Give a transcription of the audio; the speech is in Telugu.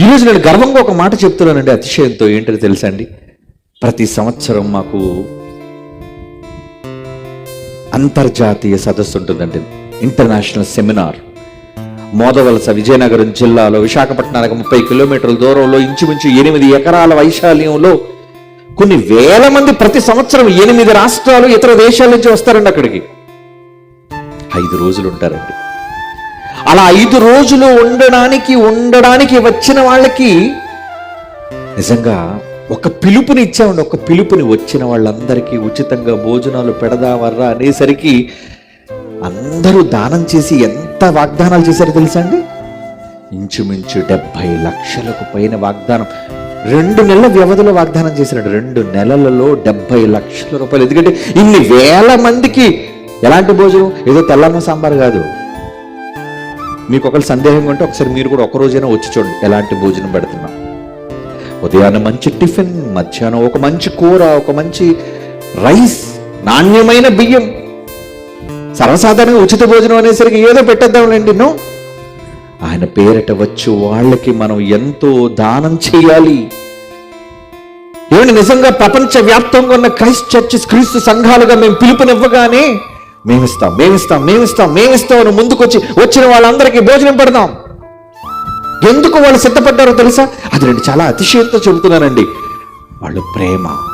ఈరోజు నేను గర్వంగా ఒక మాట చెప్తున్నానండి అతిశయంతో. ఏంటో తెలుసా అండి ప్రతి సంవత్సరం మాకు అంతర్జాతీయ సదస్సు ఉంటుందండి. International seminar. మోదవలస విజయనగరం జిల్లాలో విశాఖపట్నానికి ముప్పై కిలోమీటర్ల దూరంలో ఇంచుమించు ఎనిమిది ఎకరాల వైశాల్యంలో కొన్ని వేల మంది ప్రతి సంవత్సరం ఎనిమిది రాష్ట్రాలు ఇతర దేశాల నుంచి వస్తారండి అక్కడికి. ఐదు రోజులు ఉంటారండి. అలా ఐదు రోజులు ఉండడానికి ఉండడానికి వచ్చిన వాళ్ళకి నిజంగా ఒక పిలుపుని ఇచ్చామండి. ఒక పిలుపుని వచ్చిన వాళ్ళందరికీ ఉచితంగా భోజనాలు పెడదామర్రా అనేసరికి అందరూ దానం చేసి ఎంత వాగ్దానాలు చేశారో తెలుసా అండి? ఇంచుమించు డెబ్భై లక్షలకు పైన వాగ్దానం. రెండు నెలల వ్యవధిలో వాగ్దానం చేసినాడు రెండు నెలలలో డెబ్బై లక్షల రూపాయలు. ఎందుకంటే ఇన్ని వేల మందికి ఎలాంటి భోజనం? ఏదో తెల్లమ్మ సాంబార్ కాదు. మీకు ఒకరు సందేహం ఉంటే ఒకసారి మీరు కూడా ఒకరోజైనా వచ్చి చూడండి. ఎలాంటి భోజనం పెడుతున్నాం? ఉదయాన్నే మంచి టిఫిన్ మధ్యాహ్నం ఒక మంచి కూర ఒక మంచి రైస్ నాణ్యమైన బియ్యం. సర్వసాధారణంగా ఉచిత భోజనం అనేసరికి ఏదో పెట్టేద్దాంలేండి నో? ఆయన పేరిట వచ్చు వాళ్ళకి మనం ఎంతో దానం చేయాలి. ఏమండి నిజంగా ప్రపంచ వ్యాప్తంగా ఉన్న క్రైస్ట్ చర్చ్ క్రీస్తు సంఘాలుగా మేము పిలుపునివ్వగానే మేమిస్తాం మేమిస్తాం మేమిస్తాం మేమిస్తాం అని ముందుకొచ్చి వచ్చిన వాళ్ళందరికీ భోజనం పెడదాం. ఎందుకు వాళ్ళు సిద్ధపడ్డారో తెలుసా? అది రెండు చాలా అతిశయంతో చెబుతున్నానండి. వాళ్ళు ప్రేమ.